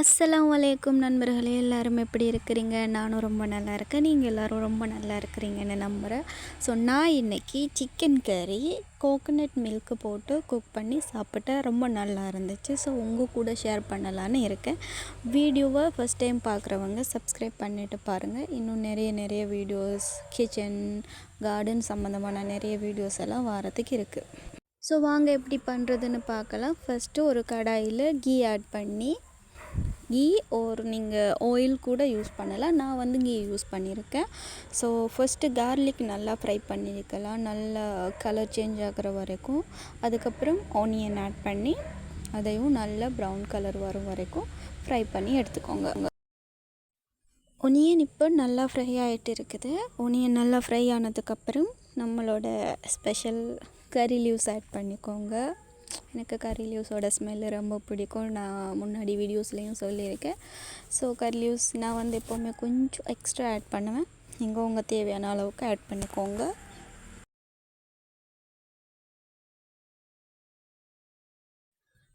அஸ்லாம் வலைக்கும் நண்பர்களே எல்லோரும் எப்படி இருக்கிறீங்க? நானும் ரொம்ப நல்லா இருக்கேன். நீங்கள் எல்லோரும் ரொம்ப நல்லா இருக்கிறீங்கன்னு நம்புகிறேன் ஸோ நான் இன்றைக்கி சிக்கன் கறி கோகோனட் மில்க்கு போட்டு குக் பண்ணி சாப்பிட்டேன். ரொம்ப நல்லா இருந்துச்சு. ஸோ உங்கள் கூட ஷேர் பண்ணலான்னு இருக்கேன். வீடியோவை ஃபஸ்ட் டைம் பார்க்குறவங்க சப்ஸ்கிரைப் பண்ணிவிட்டு பாருங்கள் இன்னும் நிறைய நிறைய வீடியோஸ் கிச்சன் கார்டன் சம்மந்தமான நிறைய வீடியோஸ் எல்லாம் வாரத்துக்கு இருக்குது ஸோ வாங்க எப்படி பண்ணுறதுன்னு பார்க்கலாம். ஃபஸ்ட்டு ஒரு கடாயில் கீ ஆட் பண்ணி கீ ஒரு நீங்கள் ஆயில் கூட யூஸ் பண்ணலாம். நான் வந்து கீ யூஸ் பண்ணியிருக்கேன். ஸோ ஃபஸ்ட்டு கார்லிக் நல்லா ஃப்ரை பண்ணியிருக்கலாம். நல்லா கலர் சேஞ்ச் ஆகிற வரைக்கும். அதுக்கப்புறம் ஆனியன் ஆட் பண்ணி அதையும் நல்லா ப்ரௌன் கலர் வரும் வரைக்கும் ஃப்ரை பண்ணி எடுத்துக்கோங்க. ஒனியன் இப்போ நல்லா ஃப்ரை ஆகிட்டு இருக்குது. ஒனியன் நல்லா ஃப்ரை ஆனதுக்கப்புறம் நம்மளோட ஸ்பெஷல் கறி லீவ்ஸ் ஆட் பண்ணிக்கோங்க. எனக்கு கறி லீவ்ஸோட ஸ்மெல்லு ரொம்ப பிடிக்கும். நான் முன்னாடி வீடியோஸ்லேயும் சொல்லியிருக்கேன். ஸோ கறி லீவ்ஸ் நான் வந்து எப்போவுமே கொஞ்சம் எக்ஸ்ட்ரா ஆட் பண்ணுவேன். நீங்கள் உங்கள் தேவையான அளவுக்கு ஆட் பண்ணிக்கோங்க.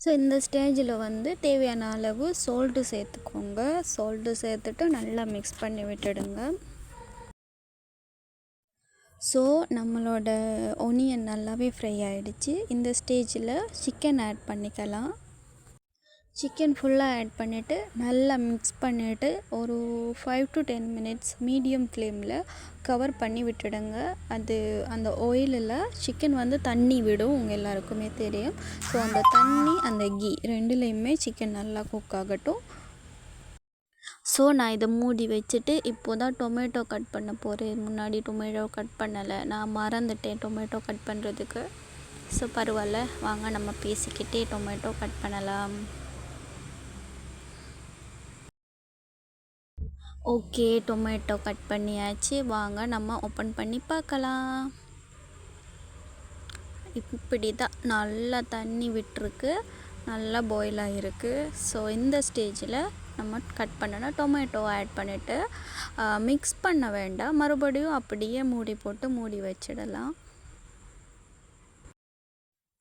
ஸோ இந்த ஸ்டேஜில் வந்து தேவையான அளவு சால்ட்டு சேர்த்துக்கோங்க. சால்ட்டு சேர்த்துட்டு நல்லா மிக்ஸ் பண்ணி விட்டுடுங்க. ஸோ நம்மளோட ஒனியன் நல்லாவே ஃப்ரை ஆகிடுச்சு இந்த ஸ்டேஜில் சிக்கன் ஆட் பண்ணிக்கலாம். சிக்கன் ஃபுல்லாக ஆட் பண்ணிவிட்டு நல்லா மிக்ஸ் பண்ணிவிட்டு ஒரு five to ten minutes medium ஃப்ளேமில் கவர் பண்ணி விட்டுடுங்க. அது அந்த ஆயிலில் சிக்கன் வந்து தண்ணி விடும் உங்கள் எல்லாருக்குமே தெரியும். ஸோ அந்த தண்ணி அந்த கீ ரெண்டுலேயுமே சிக்கன் நல்லா குக் ஆகட்டும். ஸோ நான் இதை மூடி வச்சுட்டு இப்போ தான் டொமேட்டோ கட் பண்ண போகிறேன் முன்னாடி டொமேட்டோ கட் பண்ணலை. நான் மறந்துட்டேன் டொமேட்டோ கட் பண்ணுறதுக்கு ஸோ பரவாயில்ல. வாங்க நம்ம பேசிக்கிட்டே டொமேட்டோ கட் பண்ணலாம். ஓகே டொமேட்டோ கட் பண்ணியாச்சு. வாங்க நம்ம ஓப்பன் பண்ணி பார்க்கலாம். இப்படி தான் நல்லா தண்ணி விட்டுருக்கு. நல்லா பாயில் ஆகிருக்கு ஸோ இந்த ஸ்டேஜில் நம்ம கட் பண்ணணும். டொமேட்டோ ஆட் பண்ணிவிட்டு மிக்ஸ் பண்ண வேண்டாம். மறுபடியும் அப்படியே மூடி போட்டு மூடி வச்சிடலாம்.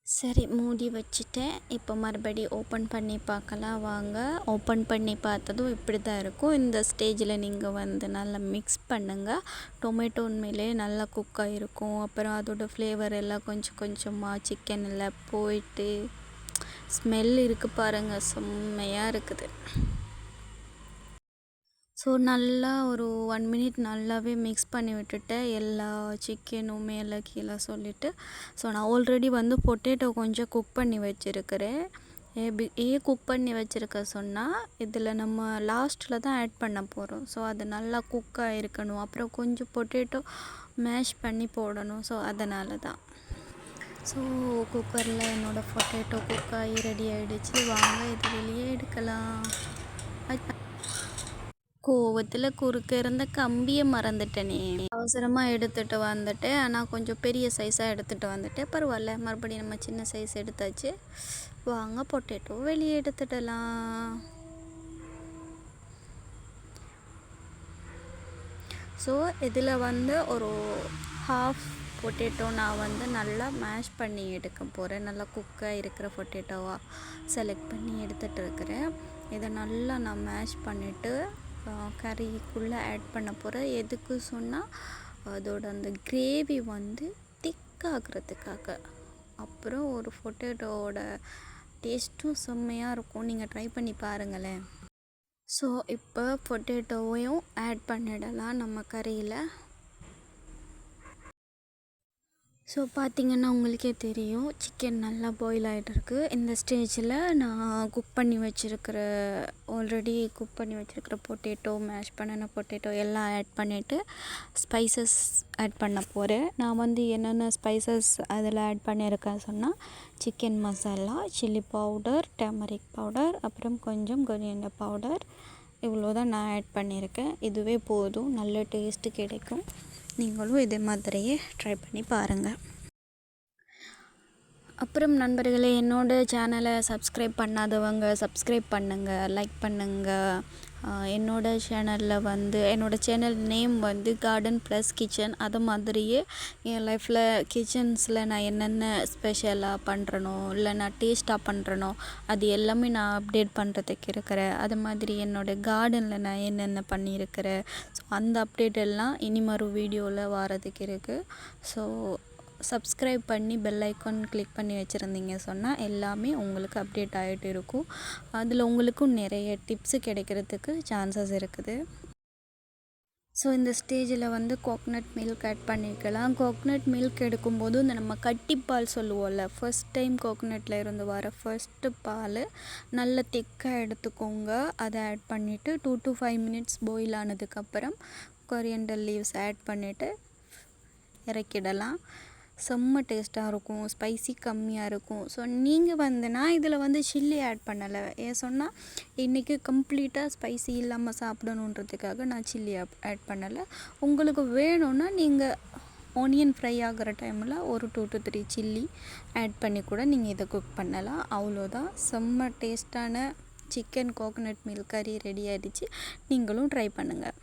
சரி மூடி வச்சுட்டேன். இப்போ மறுபடி ஓப்பன் பண்ணி பார்க்கலாம். வாங்க. ஓப்பன் பண்ணி பார்த்ததும் இப்படி தான் இருக்கும். இந்த ஸ்டேஜில் நீங்கள் வந்து நல்லா மிக்ஸ் பண்ணுங்கள் டொமேட்டோ உண்மையிலே நல்லா குக் ஆகிருக்கும் அப்புறம் அதோடய ஃப்ளேவர் எல்லாம் கொஞ்சம் கொஞ்சமாக சிக்கனில் போயிட்டு ஸ்மெல் இருக்குது பாருங்கள் செம்மையாக இருக்குது. ஸோ நல்லா ஒரு ஒன் மினிட் நல்லாவே மிக்ஸ் பண்ணி விட்டுட்டேன் எல்லா சிக்கனும் மேலே கீழே சொல்லிவிட்டு ஸோ நான் ஆல்ரெடி வந்து பொட்டேட்டோ கொஞ்சம் குக் பண்ணி வச்சுருக்கிறேன். ஏபி ஏ குக் பண்ணி வச்சுருக்க சொன்னால் இதில் நம்ம லாஸ்ட்டில் தான் ஆட் பண்ண போகிறோம் ஸோ அது நல்லா குக்காக இருக்கணும் அப்புறம் கொஞ்சம் பொட்டேட்டோ மேஷ் பண்ணி போடணும். ஸோ அதனால தான். ஸோ குக்கரில் என்னோடய பொட்டேட்டோ குக்காகி ரெடி ஆகிடுச்சு வாங்க இது வெளியே எடுக்கலாம். கோவத்தில் குறுக்க இருந்த கம்பியை மறந்துட்டேனே. அவசரமாக எடுத்துகிட்டு வந்துட்டேன் ஆனால் கொஞ்சம் பெரிய சைஸாக எடுத்துகிட்டு வந்துட்டேன் பரவாயில்ல மறுபடியும் நம்ம சின்ன சைஸ் எடுத்தாச்சு. வாங்க பொட்டேட்டோ வெளியே எடுத்துடலாம். ஸோ இதில் வந்து ஒரு ஹாஃப் பொட்டேட்டோ நான் வந்து நல்லா மேஷ் பண்ணி எடுக்க போகிறேன் நல்லா குக்காக இருக்கிற பொட்டேட்டோவாக செலக்ட் பண்ணி எடுத்துகிட்டு இருக்கிறேன். இதை நல்லா நான் மேஷ் பண்ணிவிட்டு கறிக்குள்ளே ஆட் பண்ண போகிறேன் எதுக்கு சொன்னால் அதோட அந்த கிரேவி வந்து திக்காகிறதுக்காக அப்புறம் ஒரு பொட்டேட்டோவோட டேஸ்ட்டும் செம்மையாக இருக்கும். நீங்கள் ட்ரை பண்ணி பாருங்களேன். ஸோ இப்போ பொட்டேட்டோவையும் ஆட் பண்ணிடலாம் நம்ம கறியில். ஸோ பார்த்திங்கன்னா உங்களுக்கே தெரியும் சிக்கன் நல்லா பாயில் ஆகிட்டுருக்கு இந்த ஸ்டேஜில் நான் குக் பண்ணி வச்சுருக்கிற ஆல்ரெடி குக் பண்ணி வச்சுருக்கிற பொட்டேட்டோ மேஷ் பண்ணின பொட்டேட்டோ எல்லாம் ஆட் பண்ணிவிட்டு ஸ்பைசஸ் ஆட் பண்ண போகிறேன் நான் வந்து என்னென்ன ஸ்பைசஸ் அதில் ஆட் பண்ணியிருக்கேன் சொன்னால் chicken masala chilli powder turmeric powder அப்புறம் கொஞ்சம் கொரியண்ட பவுடர் இவ்வளோ தான் நான் ஆட் பண்ணியிருக்கேன். இதுவே போதும் நல்ல டேஸ்ட்டு கிடைக்கும். நீங்களும் இதே மாதிரியே ட்ரை பண்ணி பாருங்கள் அப்புறம் நண்பர்களே என்னோட சேனலை சப்ஸ்கிரைப் பண்ணாதவங்க சப்ஸ்கிரைப் பண்ணுங்கள் லைக் பண்ணுங்கள் என்னோட சேனலில் வந்து என்னோடய சேனல் நேம் வந்து கார்டன் ப்ளஸ் கிச்சன் அது மாதிரியே என் லைஃப்பில் கிச்சன்ஸில் நான் என்னென்ன ஸ்பெஷலாக பண்ணுறனோ இல்லை நான் டேஸ்ட்டாக பண்ணுறனோ அது எல்லாமே நான் அப்டேட் பண்ணுறதுக்கு இருக்கிறேன். அது மாதிரி என்னோட கார்டனில் நான் என்னென்ன பண்ணியிருக்கிறேன். ஸோ அந்த அப்டேட் எல்லாம் இனி மறு வீடியோவில் வாரதுக்கு இருக்குது ஸோ சப்ஸ்கிரைப் பண்ணி பெல் ஐக்கான் கிளிக் பண்ணி வச்சுருந்தீங்க சொன்னால் எல்லாமே உங்களுக்கு அப்டேட் ஆகிட்டு இருக்கும். அதில் உங்களுக்கும் நிறைய டிப்ஸு கிடைக்கிறதுக்கு சான்சஸ் இருக்குது. ஸோ இந்த ஸ்டேஜில் வந்து கோக்னட் மில்க் ஆட் பண்ணிக்கலாம் கோக்னட் மில்க் எடுக்கும்போது இந்த நம்ம கட்டிப்பால் சொல்லுவோம்ல ஃபர்ஸ்ட் டைம் கோக்னட்டில் இருந்து வர ஃபர்ஸ்ட்டு பால் நல்ல திக்காக எடுத்துக்கோங்க. அதை ஆட் பண்ணிவிட்டு two to five minutes boil ஆனதுக்கப்புறம் கொரியண்டர் லீவ்ஸ் ஆட் பண்ணிவிட்டு இறக்கிடலாம். செம்ம டேஸ்ட்டாக இருக்கும் ஸ்பைசி கம்மியாக இருக்கும். ஸோ நீங்கள் வந்து நான் இதில் வந்து சில்லி ஆட் பண்ணலை. ஏன் சொன்னால் இன்றைக்கி கம்ப்ளீட்டாக ஸ்பைசி இல்லாமல் சாப்பிடணுன்றதுக்காக நான் சில்லி ஆட் பண்ணலை. உங்களுக்கு வேணும்னா நீங்கள் ஆனியன் ஃப்ரை ஆகிற டைமில் ஒரு two to three chilli add பண்ணி கூட நீங்கள் இதை குக் பண்ணலாம். அவ்வளோதான் செம்ம டேஸ்ட்டான சிக்கன் கோகனட் மில்க் கறி ரெடி ஆகிடுச்சு நீங்களும் ட்ரை பண்ணுங்கள்